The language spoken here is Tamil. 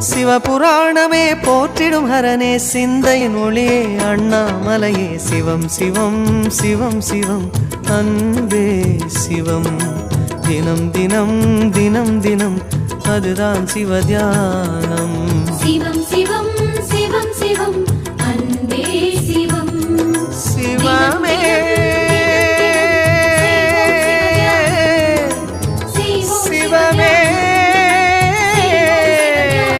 சிவபுராணமே போற்றிடும் ஹரனே சிந்தையின் ஒளியே அண்ணாமலையே சிவம் சிவம் சிவம் சிவம் அன்பே சிவம் தினம் தினம் தினம் தினம் அதுதான் சிவதியானம் சிவம் சிவம் சிவம் சிவம் அன்பே சிவம் சிவமே சிவமே